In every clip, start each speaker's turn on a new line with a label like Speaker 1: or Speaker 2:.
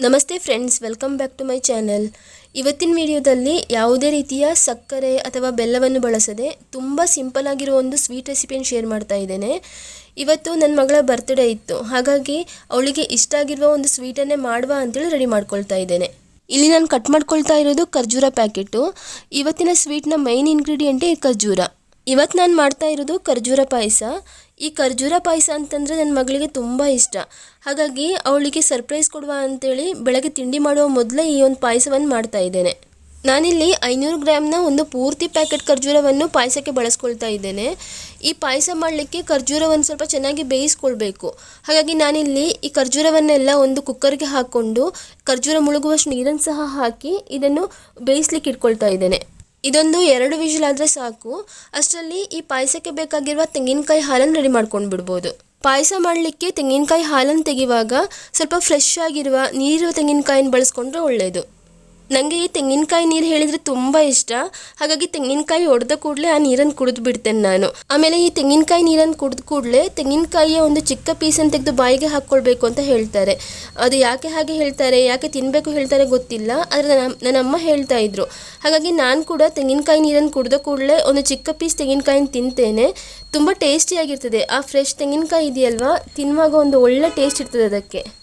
Speaker 1: ನಮಸ್ತೆ friends welcome back to my channel ಇವತ್ತಿನ ವಿಡಿಯೋದಲ್ಲಿ ಯಾವುದೇ ರೀತಿಯ ಸಕ್ಕರೆ ಅಥವಾ ಬೆಲ್ಲವನ್ನು ಬಳಸದೆ ತುಂಬ ಸಿಂಪಲ್ ಆಗಿರೋ ಒಂದು ಸ್ವೀಟ್ ರೆಸಿಪಿಯನ್ನು ಶೇರ್ ಮಾಡ್ತಾ ಇದ್ದೇನೆ. ಇವತ್ತು ನನ್ನ ಮಗಳ ಬರ್ತ್ಡೇ ಇತ್ತು. ಹಾಗಾಗಿ ಅವಳಿಗೆ ಇಷ್ಟ ಆಗಿರುವ ಒಂದು ಸ್ವೀಟನ್ನೇ ಮಾಡುವ ಅಂತೇಳಿ ರೆಡಿ ಮಾಡ್ಕೊಳ್ತಾ ಇದ್ದೇನೆ. ಇಲ್ಲಿ ನಾನು ಕಟ್ ಮಾಡ್ಕೊಳ್ತಾ ಇರೋದು ಖರ್ಜೂರ ಪ್ಯಾಕೆಟು ಇವತ್ತಿನ ಸ್ವೀಟ್ನ ಮೈನ್ ಇಂಗ್ರೀಡಿಯೆಂಟೇ ಖರ್ಜೂರ. ಇವತ್ತು ನಾನು ಮಾಡ್ತಾ ಇರೋದು ಖರ್ಜೂರ ಪಾಯಸ. ಈ ಖರ್ಜೂರ ಪಾಯಸ ಅಂತಂದರೆ ನನ್ನ ಮಗಳಿಗೆ ತುಂಬ ಇಷ್ಟ. ಹಾಗಾಗಿ ಅವಳಿಗೆ ಸರ್ಪ್ರೈಸ್ ಕೊಡುವ ಅಂತೇಳಿ ಬೆಳಗ್ಗೆ ತಿಂಡಿ ಮಾಡುವ ಮೊದಲೇ ಈ ಒಂದು ಪಾಯಸವನ್ನು ಮಾಡ್ತಾ ಇದ್ದೇನೆ. ನಾನಿಲ್ಲಿ ಐನೂರು ಗ್ರಾಮ್ನ ಒಂದು ಪೂರ್ತಿ ಪ್ಯಾಕೆಟ್ ಖರ್ಜೂರವನ್ನು ಪಾಯಸಕ್ಕೆ ಬಳಸ್ಕೊಳ್ತಾ ಇದ್ದೇನೆ. ಈ ಪಾಯಸ ಮಾಡಲಿಕ್ಕೆ ಖರ್ಜೂರವನ್ನು ಸ್ವಲ್ಪ ಚೆನ್ನಾಗಿ ಬೇಯಿಸ್ಕೊಳ್ಬೇಕು. ಹಾಗಾಗಿ ನಾನಿಲ್ಲಿ ಈ ಖರ್ಜೂರವನ್ನೆಲ್ಲ ಒಂದು ಕುಕ್ಕರ್ಗೆ ಹಾಕ್ಕೊಂಡು ಖರ್ಜೂರ ಮುಳುಗುವಷ್ಟು ನೀರನ್ನು ಸಹ ಹಾಕಿ ಇದನ್ನು ಬೇಯಿಸ್ಲಿಕ್ಕೆ ಇಟ್ಕೊಳ್ತಾ ಇದ್ದೇನೆ. ಇದೊಂದು ಎರಡು ವಿಷಲ್ ಆದರೆ ಸಾಕು. ಅಷ್ಟರಲ್ಲಿ ಈ ಪಾಯಸಕ್ಕೆ ಬೇಕಾಗಿರುವ ತೆಂಗಿನಕಾಯಿ ಹಾಲನ್ನು ರೆಡಿ ಮಾಡ್ಕೊಂಡು ಬಿಡ್ಬೋದು. ಪಾಯಸ ಮಾಡಲಿಕ್ಕೆ ತೆಂಗಿನಕಾಯಿ ಹಾಲನ್ನು ತೆಗೆಯುವಾಗ ಸ್ವಲ್ಪ ಫ್ರೆಶ್ ಆಗಿರುವ ನೀರಿರುವ ತೆಂಗಿನಕಾಯಿನ ಬಳಸ್ಕೊಂಡ್ರೆ ಒಳ್ಳೆಯದು ನನಗೆ ಈ ತೆಂಗಿನಕಾಯಿ ನೀರು ಹೇಳಿದರೆ ತುಂಬ ಇಷ್ಟ. ಹಾಗಾಗಿ ತೆಂಗಿನಕಾಯಿ ಒಡೆದ ಕೂಡಲೇ ಆ ನೀರನ್ನು ಕುಡಿದು ಬಿಡ್ತೇನೆ ನಾನು. ಆಮೇಲೆ ಈ ತೆಂಗಿನಕಾಯಿ ನೀರನ್ನು ಕುಡಿದ ಕೂಡಲೇ ತೆಂಗಿನಕಾಯಿಯ ಒಂದು ಚಿಕ್ಕ ಪೀಸನ್ನು ತೆಗೆದು ಬಾಯಿಗೆ ಹಾಕ್ಕೊಳ್ಬೇಕು ಅಂತ ಹೇಳ್ತಾರೆ. ಅದು ಯಾಕೆ ಹಾಗೆ ಹೇಳ್ತಾರೆ, ಯಾಕೆ ತಿನ್ನಬೇಕು ಹೇಳ್ತಾರೆ ಗೊತ್ತಿಲ್ಲ. ಆದರೆ ನನ್ನ ನನ್ನ ಅಮ್ಮ ಹೇಳ್ತಾ ಇದ್ರು. ಹಾಗಾಗಿ ನಾನು ಕೂಡ ತೆಂಗಿನಕಾಯಿ ನೀರನ್ನು ಕುಡಿದ ಕೂಡಲೇ ಒಂದು ಚಿಕ್ಕ ಪೀಸ್ ತೆಂಗಿನಕಾಯಿನ ತಿಂತೇನೆ. ತುಂಬ ಟೇಸ್ಟಿಯಾಗಿರ್ತದೆ ಆ ಫ್ರೆಶ್ ತೆಂಗಿನಕಾಯಿ ಇದೆಯಲ್ವಾ? ತಿನ್ನುವಾಗ ಒಂದು ಒಳ್ಳೆ ಟೇಸ್ಟ್ ಇರ್ತದೆ ಅದಕ್ಕೆ.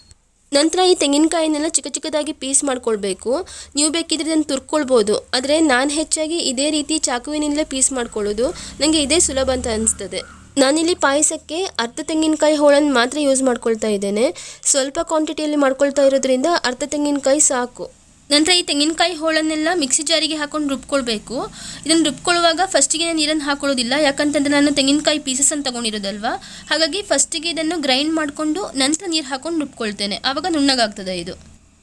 Speaker 1: ನಂತರ ಈ ತೆಂಗಿನಕಾಯಿನೆಲ್ಲ ಚಿಕ್ಕ ಚಿಕ್ಕದಾಗಿ ಪೀಸ್ ಮಾಡ್ಕೊಳ್ಬೇಕು. ನೀವು ಬೇಕಿದ್ರೆ ಇದನ್ನು ತುರ್ಕೊಳ್ಬೋದು. ಆದರೆ ನಾನು ಹೆಚ್ಚಾಗಿ ಇದೇ ರೀತಿ ಚಾಕುವಿನಿಂದಲೇ ಪೀಸ್ ಮಾಡ್ಕೊಳ್ಳೋದು. ನನಗೆ ಇದೇ ಸುಲಭ ಅಂತ ಅನಿಸ್ತದೆ. ನಾನಿಲ್ಲಿ ಪಾಯಸಕ್ಕೆ ಅರ್ಧ ತೆಂಗಿನಕಾಯಿ ಹೋಳನ್ನು ಮಾತ್ರ ಯೂಸ್ ಮಾಡ್ಕೊಳ್ತಾ ಇದ್ದೇನೆ. ಸ್ವಲ್ಪ ಕ್ವಾಂಟಿಟಿಯಲ್ಲಿ ಮಾಡ್ಕೊಳ್ತಾ ಇರೋದ್ರಿಂದ ಅರ್ಧ ತೆಂಗಿನಕಾಯಿ ಸಾಕು. ನಂತರ ಈ ತೆಂಗಿನಕಾಯಿ ಹೋಳನ್ನೆಲ್ಲ ಮಿಕ್ಸಿ ಜಾರಿಗೆ ಹಾಕೊಂಡು ರುಬ್ಕೊಳ್ಬೇಕು. ಇದನ್ನು ರುಬ್ಕೊಳ್ಳುವಾಗ ಫಸ್ಟಿಗೆ ನೀರನ್ನು ಹಾಕೊಳ್ಳೋದಿಲ್ಲ, ಯಾಕಂತಂದರೆ ನಾನು ತೆಂಗಿನಕಾಯಿ ಪೀಸಸ್ ಅಂತ ತಗೊಂಡಿರೋದಲ್ವಾ? ಹಾಗಾಗಿ ಫಸ್ಟಿಗೆ ಇದನ್ನು ಗ್ರೈಂಡ್ ಮಾಡಿಕೊಂಡು ನಂತರ ನೀರು ಹಾಕೊಂಡು ರುಬ್ಕೊಳ್ತೇನೆ. ಆವಾಗ ನುಣ್ಣಗಾಗ್ತದೆ ಇದು.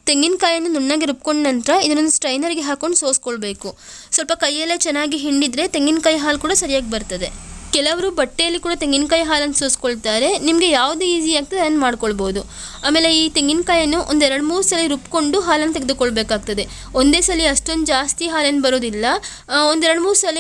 Speaker 1: ತೆಂಗಿನಕಾಯನ್ನು ನುಣ್ಣಗೆ ರುಬ್ಕೊಂಡ ನಂತರ ಇದನ್ನು ಸ್ಟ್ರೈನರ್ಗೆ ಹಾಕೊಂಡು ಸೋಸ್ಕೊಳ್ಬೇಕು. ಸ್ವಲ್ಪ ಕೈಯಲ್ಲೇ ಚೆನ್ನಾಗಿ ಹಿಂಡಿದರೆ ತೆಂಗಿನಕಾಯಿ ಹಾಲು ಕೂಡ ಸರಿಯಾಗಿ ಬರ್ತದೆ. ಕೆಲವರು ಬಟ್ಟೆಯಲ್ಲಿ ಕೂಡ ತೆಂಗಿನಕಾಯಿ ಹಾಲನ್ನು ಸೋಸ್ಕೊಳ್ತಾರೆ. ನಿಮಗೆ ಯಾವುದು ಈಸಿ ಆಗ್ತದೆ ಅದನ್ನು ಮಾಡ್ಕೊಳ್ಬೋದು. ಆಮೇಲೆ ಈ ತೆಂಗಿನಕಾಯನ್ನು ಒಂದು ಎರಡು ಮೂರು ಸಲ ರುಬ್ಕೊಂಡು ಹಾಲನ್ನು ತೆಗೆದುಕೊಳ್ಬೇಕಾಗ್ತದೆ. ಒಂದೇ ಸಲ ಅಷ್ಟೊಂದು ಜಾಸ್ತಿ ಹಾಲೇನು ಬರೋದಿಲ್ಲ. ಒಂದೆರಡು ಮೂರು ಸಲ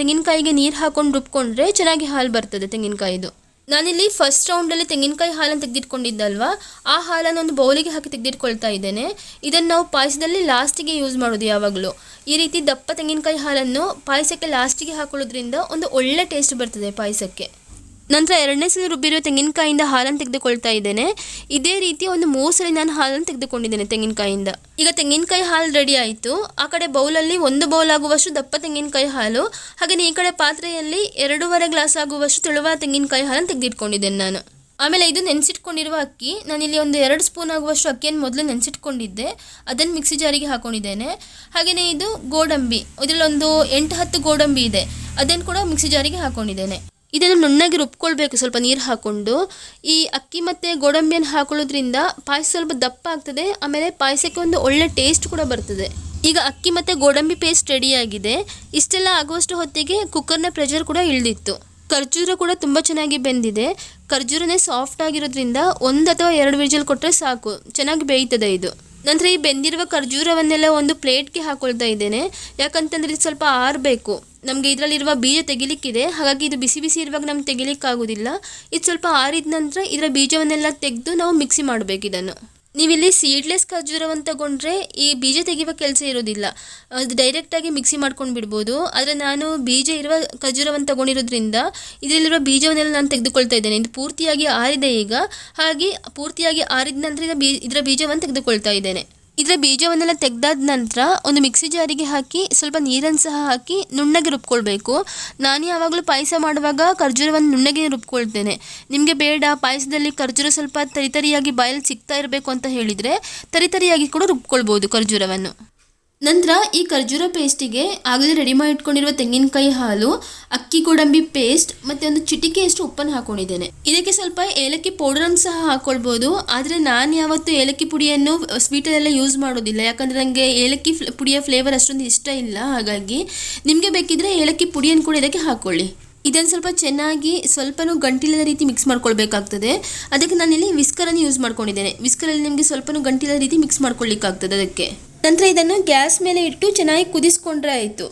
Speaker 1: ತೆಂಗಿನಕಾಯಿಗೆ ನೀರು ಹಾಕ್ಕೊಂಡು ರುಬ್ಕೊಂಡ್ರೆ ಚೆನ್ನಾಗಿ ಹಾಲು ಬರ್ತದೆ ತೆಂಗಿನಕಾಯಿದು. ನಾನಿಲ್ಲಿ ಫಸ್ಟ್ ರೌಂಡಲ್ಲಿ ತೆಂಗಿನಕಾಯಿ ಹಾಲನ್ನು ತೆಗೆದಿಟ್ಕೊಂಡಿದ್ದಲ್ವಾ? ಆ ಹಾಲನ್ನು ಒಂದು ಬೌಲಿಗೆ ಹಾಕಿ ತೆಗೆದಿಟ್ಕೊಳ್ತಾ ಇದ್ದೇನೆ. ಇದನ್ನು ನಾವು ಪಾಯಸದಲ್ಲಿ ಲಾಸ್ಟಿಗೆ ಯೂಸ್ ಮಾಡೋದು ಯಾವಾಗಲೂ. ಈ ರೀತಿ ದಪ್ಪ ತೆಂಗಿನಕಾಯಿ ಹಾಲನ್ನು ಪಾಯಸಕ್ಕೆ ಲಾಸ್ಟಿಗೆ ಹಾಕೊಳ್ಳೋದ್ರಿಂದ ಒಂದು ಒಳ್ಳೆ ಟೇಸ್ಟ್ ಬರ್ತದೆ ಪಾಯಸಕ್ಕೆ. ನಂತರ ಎರಡನೇ ಸಲ ರುಬ್ಬಿರೋ ತೆಂಗಿನಕಾಯಿಂದ ಹಾಲನ್ನು ತೆಗೆದುಕೊಳ್ತಾ ಇದ್ದೇನೆ. ಇದೇ ರೀತಿ ಒಂದು ಮೂರು ಸಲ ನಾನು ಹಾಲನ್ನು ತೆಗೆದುಕೊಂಡಿದ್ದೇನೆ ತೆಂಗಿನಕಾಯಿಂದ. ಈಗ ತೆಂಗಿನಕಾಯಿ ಹಾಲು ರೆಡಿ ಆಯಿತು. ಆ ಕಡೆ ಬೌಲಲ್ಲಿ ಒಂದು ಬೌಲ್ ಆಗುವಷ್ಟು ದಪ್ಪ ತೆಂಗಿನಕಾಯಿ ಹಾಲು ಹಾಗೆಯೇ ಈ ಕಡೆ ಪಾತ್ರೆಯಲ್ಲಿ ಎರಡೂವರೆ ಗ್ಲಾಸ್ ಆಗುವಷ್ಟು ತೆಳುವಾದ ತೆಂಗಿನಕಾಯಿ ಹಾಲನ್ನು ತೆಗೆದಿಟ್ಕೊಂಡಿದ್ದೇನೆ ನಾನು. ಆಮೇಲೆ ಇದು ನೆನೆಸಿಟ್ಕೊಂಡಿರುವ ಅಕ್ಕಿ, ನಾನಿಲ್ಲಿ ಒಂದು ಎರಡು ಸ್ಪೂನ್ ಆಗುವಷ್ಟು ಅಕ್ಕಿಯನ್ನು ಮೊದಲು ನೆನೆಸಿಟ್ಕೊಂಡಿದ್ದೆ. ಅದನ್ನು ಮಿಕ್ಸಿ ಜಾರಿಗೆ ಹಾಕೊಂಡಿದ್ದೇನೆ. ಹಾಗೆಯೇ ಇದು ಗೋಡಂಬಿ ಇದರಲ್ಲೊಂದು ಎಂಟು ಹತ್ತು ಗೋಡಂಬಿ ಇದೆ. ಅದನ್ನು ಕೂಡ ಮಿಕ್ಸಿ ಜಾರಿಗೆ ಹಾಕೊಂಡಿದ್ದೇನೆ. ಇದನ್ನು ನುಣ್ಣಗೆ ರುಬ್ಕೊಳ್ಬೇಕು, ಸ್ವಲ್ಪ ನೀರು ಹಾಕ್ಕೊಂಡು ಈ ಅಕ್ಕಿ ಮತ್ತು ಗೋಡಂಬಿಯನ್ನು ಹಾಕೊಳ್ಳೋದ್ರಿಂದ ಪಾಯಸ ಸ್ವಲ್ಪ ದಪ್ಪ ಆಗ್ತದೆ, ಆಮೇಲೆ ಪಾಯಸಕ್ಕೆ ಒಂದು ಒಳ್ಳೆ ಟೇಸ್ಟ್ ಕೂಡ ಬರ್ತದೆ. ಈಗ ಅಕ್ಕಿ ಮತ್ತು ಗೋಡಂಬಿ ಪೇಸ್ಟ್ ರೆಡಿಯಾಗಿದೆ ಇಷ್ಟೆಲ್ಲ ಆಗುವಷ್ಟು ಹೊತ್ತಿಗೆ ಕುಕ್ಕರ್ನ ಪ್ರೆಷರ್ ಕೂಡ ಇಳಿದಿತ್ತು. ಖರ್ಜೂರ ಕೂಡ ತುಂಬ ಚೆನ್ನಾಗಿ ಬೆಂದಿದೆ. ಖರ್ಜೂರನೇ ಸಾಫ್ಟ್ ಆಗಿರೋದ್ರಿಂದ ಒಂದು ಅಥವಾ ಎರಡು ವಿಜಲ್ ಕೊಟ್ಟರೆ ಸಾಕು. ಚೆನ್ನಾಗಿ ಬೇಯ್ತದೆ ಇದು. ನಂತರ ಈ ಬೆಂದಿರುವ ಖರ್ಜೂರವನ್ನೆಲ್ಲ ಒಂದು ಪ್ಲೇಟ್ಗೆ ಹಾಕೊಳ್ತಾ ಇದ್ದೇನೆ. ಯಾಕಂತಂದರೆ ಇದು ಸ್ವಲ್ಪ ಆರಬೇಕು. ನಮಗೆ ಇದರಲ್ಲಿರುವ ಬೀಜ ತೆಗಿಲಿಕ್ಕಿದೆ. ಹಾಗಾಗಿ ಇದು ಬಿಸಿ ಬಿಸಿ ಇರುವಾಗ ನಮ್ಗೆ ತೆಗಿಲಿಕ್ಕಾಗೋದಿಲ್ಲ. ಇದು ಸ್ವಲ್ಪ ಆರಿದ ನಂತರ ಇದರ ಬೀಜವನ್ನೆಲ್ಲ ತೆಗೆದು ನಾವು ಮಿಕ್ಸಿ ಮಾಡಬೇಕು ಇದನ್ನು. ನೀವಿಲ್ಲಿ ಸೀಡ್ಲೆಸ್ ಖರ್ಜೂರವನ್ನು ತಗೊಂಡ್ರೆ ಈ ಬೀಜ ತೆಗೆಯುವ ಕೆಲಸ ಇರೋದಿಲ್ಲ. ಅದು ಡೈರೆಕ್ಟಾಗಿ ಮಿಕ್ಸಿ ಮಾಡ್ಕೊಂಡು ಬಿಡ್ಬೋದು. ಆದರೆ ನಾನು ಬೀಜ ಇರುವ ಖರ್ಜೂರವನ್ನು ತಗೊಂಡಿರೋದ್ರಿಂದ ಇದರಲ್ಲಿರುವ ಬೀಜವನ್ನೆಲ್ಲ ನಾನು ತೆಗೆದುಕೊಳ್ತಾ ಇದ್ದೇನೆ. ಇದು ಪೂರ್ತಿಯಾಗಿ ಆರಿದೆ ಈಗ. ಹಾಗೆ ಪೂರ್ತಿಯಾಗಿ ಆರಿದ ನಂತರ ಇದರ ಬೀಜವನ್ನು ತೆಗೆದುಕೊಳ್ತಾ ಇದ್ದೇನೆ. ಇದರ ಬೀಜವನ್ನೆಲ್ಲ ತೆಗೆದಾದ ನಂತರ ಒಂದು ಮಿಕ್ಸಿ ಜಾರಿಗೆ ಹಾಕಿ ಸ್ವಲ್ಪ ನೀರನ್ನು ಸಹ ಹಾಕಿ ನುಣ್ಣಗೆ ರುಬ್ಕೊಳ್ಬೇಕು. ನಾನು ಯಾವಾಗಲೂ ಪಾಯಸ ಮಾಡುವಾಗ ಖರ್ಜೂರವನ್ನು ನುಣ್ಣಗೆ ರುಬ್ಕೊಳ್ತೇನೆ. ನಿಮಗೆ ಬೇಡ, ಪಾಯಸದಲ್ಲಿ ಖರ್ಜೂರ ಸ್ವಲ್ಪ ತರಿತರಿಯಾಗಿ ಬಾಯಲ್ಲಿ ಸಿಗ್ತಾ ಇರಬೇಕು ಅಂತ ಹೇಳಿದರೆ ತರಿತರಿಯಾಗಿ ಕೂಡ ರುಬ್ಕೊಳ್ಬೋದು ಖರ್ಜೂರವನ್ನು. ನಂತರ ಈ ಖರ್ಜೂರ ಪೇಸ್ಟಿಗೆ ಆಗಲೇ ರೆಡಿ ಮಾಡಿ ಇಟ್ಕೊಂಡಿರುವ ತೆಂಗಿನಕಾಯಿ ಹಾಲು, ಅಕ್ಕಿ ಗೋಡಂಬಿ ಪೇಸ್ಟ್ ಮತ್ತೆ ಒಂದು ಚಿಟಿಕೆಯಷ್ಟು ಉಪ್ಪನ್ನು ಹಾಕೊಂಡಿದ್ದೇನೆ. ಇದಕ್ಕೆ ಸ್ವಲ್ಪ ಏಲಕ್ಕಿ ಪೌಡರನ್ನು ಸಹ ಹಾಕೊಳ್ಬೋದು. ಆದರೆ ನಾನು ಯಾವತ್ತೂ ಏಲಕ್ಕಿ ಪುಡಿಯನ್ನು ಸ್ವೀಟಲ್ಲೆಲ್ಲ ಯೂಸ್ ಮಾಡೋದಿಲ್ಲ. ಯಾಕಂದರೆ ನನಗೆ ಏಲಕ್ಕಿ ಪುಡಿಯ ಫ್ಲೇವರ್ ಅಷ್ಟೊಂದು ಇಷ್ಟ ಇಲ್ಲ. ಹಾಗಾಗಿ ನಿಮಗೆ ಬೇಕಿದ್ರೆ ಏಲಕ್ಕಿ ಪುಡಿಯನ್ನು ಕೂಡ ಇದಕ್ಕೆ ಹಾಕ್ಕೊಳ್ಳಿ ಇದನ್ನು ಸ್ವಲ್ಪ ಚೆನ್ನಾಗಿ ಸ್ವಲ್ಪನೂ ಗಂಟಿಲ್ಲದ ರೀತಿ ಮಿಕ್ಸ್ ಮಾಡ್ಕೊಳ್ಬೇಕಾಗ್ತದೆ. ಅದಕ್ಕೆ ನಾನಿಲ್ಲಿ ವಿಸ್ಕರನ್ನು ಯೂಸ್ ಮಾಡ್ಕೊಂಡಿದ್ದೇನೆ. ವಿಸ್ಕರಲ್ಲಿ ನಿಮಗೆ ಸ್ವಲ್ಪನೂ ಗಂಟಿಲ್ಲದ ರೀತಿ ಮಿಕ್ಸ್ ಮಾಡ್ಕೊಳ್ಳಿಕ್ಕಾಗ್ತದೆ ಅದಕ್ಕೆ. ನಂತರ ಇದನ್ನು ಗ್ಯಾಸ್ ಮೇಲೆ ಇಟ್ಟು ಚೆನ್ನಾಗಿ ಕುದಿಸ್ಕೊಂಡ್ರೆ ಆಯಿತು.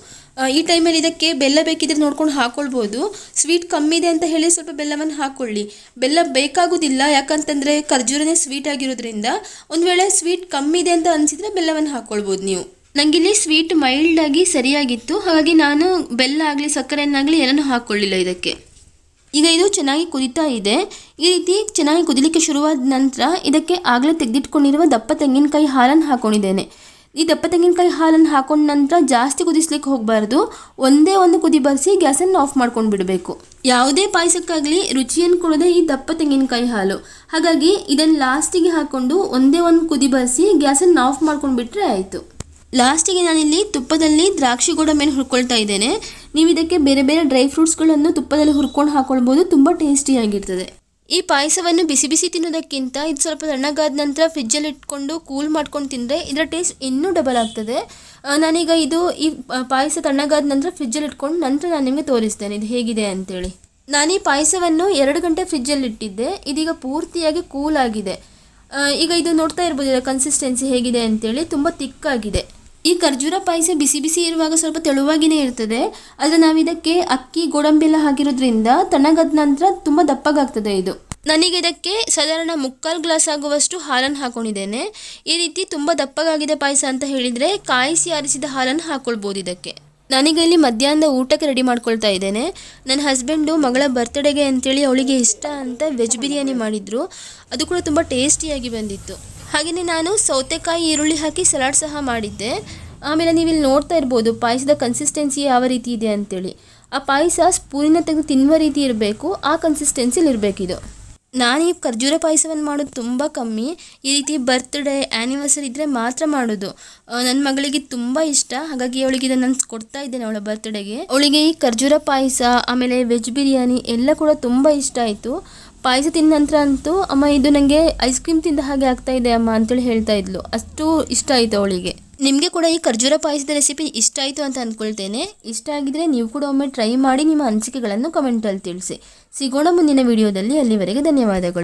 Speaker 2: ಈ ಟೈಮಲ್ಲಿ ಇದಕ್ಕೆ ಬೆಲ್ಲ ಬೇಕಿದ್ರೆ ನೋಡ್ಕೊಂಡು ಹಾಕೊಳ್ಬೋದು. ಸ್ವೀಟ್ ಕಮ್ಮಿ ಇದೆ ಅಂತ ಹೇಳಿ ಸ್ವಲ್ಪ ಬೆಲ್ಲವನ್ನು ಹಾಕೊಳ್ಳಿ. ಬೆಲ್ಲ ಬೇಕಾಗೋದಿಲ್ಲ, ಯಾಕಂತಂದರೆ ಖರ್ಜೂರನೇ ಸ್ವೀಟ್ ಆಗಿರೋದ್ರಿಂದ. ಒಂದು ವೇಳೆ ಸ್ವೀಟ್ ಕಮ್ಮಿ ಇದೆ ಅಂತ ಅನಿಸಿದರೆ ಬೆಲ್ಲವನ್ನು ಹಾಕ್ಕೊಳ್ಬೋದು ನೀವು. ನನಗಿಲ್ಲಿ ಸ್ವೀಟ್ ಮೈಲ್ಡಾಗಿ ಸರಿಯಾಗಿತ್ತು. ಹಾಗಾಗಿ ನಾನು ಬೆಲ್ಲ ಆಗಲಿ, ಸಕ್ಕರೆಯನ್ನಾಗಲಿ ಏನನ್ನೂ ಹಾಕ್ಕೊಳ್ಳಿಲ್ಲ ಇದಕ್ಕೆ. ಈಗ ಇದು ಚೆನ್ನಾಗಿ ಕುದೀತಾ ಇದೆ. ಈ ರೀತಿ ಚೆನ್ನಾಗಿ ಕುದಿಲಿಕ್ಕೆ ಶುರುವಾದ ನಂತರ ಇದಕ್ಕೆ ಆಗಲೇ ತೆಗೆದಿಟ್ಕೊಂಡಿರುವ ದಪ್ಪ ತೆಂಗಿನಕಾಯಿ ಹಾಲನ್ನು ಹಾಕೊಂಡಿದ್ದೇನೆ. ಈ ದಪ್ಪ ತೆಂಗಿನಕಾಯಿ ಹಾಲನ್ನು ಹಾಕೊಂಡ ನಂತರ ಜಾಸ್ತಿ ಕುದಿಸ್ಲಿಕ್ಕೆ ಹೋಗಬಾರ್ದು. ಒಂದೇ ಒಂದು ಕುದಿ ಬರೆಸಿ ಗ್ಯಾಸನ್ನು ಆಫ್ ಮಾಡ್ಕೊಂಡು ಬಿಡಬೇಕು. ಯಾವುದೇ ಪಾಯಸಕ್ಕಾಗಲಿ ರುಚಿಯನ್ನು ಕೊಡೋದೇ ಈ ದಪ್ಪ ತೆಂಗಿನಕಾಯಿ ಹಾಲು. ಹಾಗಾಗಿ ಇದನ್ನು ಲಾಸ್ಟಿಗೆ ಹಾಕ್ಕೊಂಡು ಒಂದೇ ಒಂದು ಕುದಿ ಬರೆಸಿ ಗ್ಯಾಸನ್ನು ಆಫ್ ಮಾಡ್ಕೊಂಡು ಬಿಟ್ಟರೆ ಆಯಿತು. ಲಾಸ್ಟಿಗೆ ನಾನಿಲ್ಲಿ ತುಪ್ಪದಲ್ಲಿ ದ್ರಾಕ್ಷಿ ಗೋಡಂಬಿಯನ್ನು ಹುರ್ಕೊಳ್ತಾ ಇದ್ದೇನೆ. ನೀವು ಇದಕ್ಕೆ ಬೇರೆ ಬೇರೆ ಡ್ರೈ ಫ್ರೂಟ್ಸ್ಗಳನ್ನು ತುಪ್ಪದಲ್ಲಿ ಹುರ್ಕೊಂಡು ಹಾಕೊಳ್ಬೋದು. ತುಂಬ ಟೇಸ್ಟಿಯಾಗಿರ್ತದೆ ಈ ಪಾಯಸವನ್ನು ಬಿಸಿ ಬಿಸಿ ತಿನ್ನೋದಕ್ಕಿಂತ ಇದು ಸ್ವಲ್ಪ ತಣ್ಣಗಾದ ನಂತರ ಫ್ರಿಜ್ಜಲ್ಲಿ ಇಟ್ಕೊಂಡು ಕೂಲ್ ಮಾಡ್ಕೊಂಡು ತಿಂದರೆ ಇದರ ಟೇಸ್ಟ್ ಇನ್ನೂ ಡಬಲ್ ಆಗ್ತದೆ. ನಾನೀಗ ಇದು ಈ ಪಾಯಸ ತಣ್ಣಗಾದ ನಂತರ ಫ್ರಿಜ್ಜಲ್ಲಿ ಇಟ್ಕೊಂಡು ನಂತರ ನಾನು ನಿಮಗೆ ತೋರಿಸ್ತೇನೆ. ಇದು ಹೇಗಿದೆ ಅಂತೇಳಿ. ನಾನು ಈ ಪಾಯಸವನ್ನು ಎರಡು ಗಂಟೆ ಫ್ರಿಜ್ಜಲ್ಲಿ ಇಟ್ಟಿದ್ದೆ. ಇದೀಗ ಪೂರ್ತಿಯಾಗಿ ಕೂಲ್ ಆಗಿದೆ. ಈಗ ಇದು ನೋಡ್ತಾ ಇರ್ಬೋದು ಕನ್ಸಿಸ್ಟೆನ್ಸಿ ಹೇಗಿದೆ ಅಂತೇಳಿ. ತುಂಬ ತಿಕ್ಕಾಗಿದೆ. ಈ ಖರ್ಜೂರ ಪಾಯಸ ಬಿಸಿ ಬಿಸಿ ಇರುವಾಗ ಸ್ವಲ್ಪ ತೆಳುವಾಗಿನೇ ಇರ್ತದೆ. ಆದರೆ ನಾವು ಇದಕ್ಕೆ ಅಕ್ಕಿ, ಗೋಡಂಬಿ ಎಲ್ಲ ಹಾಕಿರೋದ್ರಿಂದ ತಣ್ಣಗಾದ ನಂತರ ತುಂಬ ದಪ್ಪಗಾಗ್ತದೆ ಇದು. ನನಗೆ ಇದಕ್ಕೆ ಸಾಧಾರಣ ಮುಕ್ಕಾಲು ಗ್ಲಾಸ್ ಆಗುವಷ್ಟು ಹಾಲನ್ನು ಹಾಕೊಂಡಿದ್ದೇನೆ. ಈ ರೀತಿ ತುಂಬ ದಪ್ಪಗಾಗಿದೆ ಪಾಯಸ ಅಂತ ಹೇಳಿದರೆ ಕಾಯಿಸಿ ಆರಿಸಿದ ಹಾಲನ್ನು ಹಾಕ್ಕೊಳ್ಬೋದು ಇದಕ್ಕೆ. ನನಗೆ ಇಲ್ಲಿ ಮಧ್ಯಾಹ್ನದ ಊಟಕ್ಕೆ ರೆಡಿ ಮಾಡ್ಕೊಳ್ತಾ ಇದ್ದೇನೆ. ನನ್ನ ಹಸ್ಬೆಂಡು ಮಗಳ ಬರ್ತ್ಡೇಗೆ ಅಂತೇಳಿ ಅವಳಿಗೆ ಇಷ್ಟ ಅಂತ ವೆಜ್ ಬಿರಿಯಾನಿ ಮಾಡಿದ್ರು. ಅದು ಕೂಡ ತುಂಬ ಟೇಸ್ಟಿಯಾಗಿ ಬಂದಿತ್ತು. ಹಾಗೆಯೇ ನಾನು ಸೌತೆಕಾಯಿ, ಈರುಳ್ಳಿ ಹಾಕಿ ಸಲಾಡ್ ಸಹ ಮಾಡಿದ್ದೆ. ಆಮೇಲೆ ನೀವು ಇಲ್ಲಿ ನೋಡ್ತಾ ಇರ್ಬೋದು, ಪಾಯಸದ ಕನ್ಸಿಸ್ಟೆನ್ಸಿ ಯಾವ ರೀತಿ ಇದೆ ಅಂತೇಳಿ. ಆ ಪಾಯಸ ಸ್ಪೂನಿನ ತೆಗೆದು ತಿನ್ನುವ ರೀತಿ ಇರಬೇಕು, ಆ ಕನ್ಸಿಸ್ಟೆನ್ಸಿಲಿ ಇರಬೇಕಿದು ನಾನು ಈ ಖರ್ಜೂರ ಪಾಯಸವನ್ನು ಮಾಡೋದು ತುಂಬ ಕಮ್ಮಿ. ಈ ರೀತಿ ಬರ್ತ್ಡೇ ಆ್ಯನಿವರ್ಸರಿ ಇದ್ದರೆ ಮಾತ್ರ ಮಾಡೋದು. ನನ್ನ ಮಗಳಿಗೆ ತುಂಬ ಇಷ್ಟ. ಹಾಗಾಗಿ ಅವಳಿಗೆ ಇದನ್ನು ನಾನು ಕೊಡ್ತಾ ಇದ್ದೇನೆ ಅವಳ ಬರ್ತ್ಡೇಗೆ ಅವಳಿಗೆ ಈ ಖರ್ಜೂರ ಪಾಯಸ, ಆಮೇಲೆ ವೆಜ್ ಬಿರಿಯಾನಿ ಎಲ್ಲ ಕೂಡ ತುಂಬ ಇಷ್ಟ ಆಯಿತು. ಪಾಯಸ ತಿಂದ ನಂತರ ಅಂತೂ, ಅಮ್ಮ, ಇದು ನನಗೆ ಐಸ್ ಕ್ರೀಮ್ ತಿಂದ ಹಾಗೆ ಆಗ್ತಾ ಇದೆ, ಅಮ್ಮ, ಅಂತೇಳಿ ಹೇಳ್ತಾ ಇದ್ಲು. ಅಷ್ಟು ಇಷ್ಟ ಆಯಿತು ಅವಳಿಗೆ. ನಿಮಗೆ ಕೂಡ ಈ ಖರ್ಜೂರ ಪಾಯಸದ ರೆಸಿಪಿ ಇಷ್ಟ ಆಯಿತು ಅಂತ ಅಂದ್ಕೊಳ್ತೇನೆ ಇಷ್ಟ ಆಗಿದ್ರೆ ನೀವು ಕೂಡ ಒಮ್ಮೆ ಟ್ರೈ ಮಾಡಿ ನಿಮ್ಮ ಅನಿಸಿಕೆಗಳನ್ನು ಕಮೆಂಟಲ್ಲಿ ತಿಳಿಸಿ. ಸಿಗೋಣ ಮುಂದಿನ ವಿಡಿಯೋದಲ್ಲಿ ಅಲ್ಲಿವರೆಗೆ ಧನ್ಯವಾದಗಳು.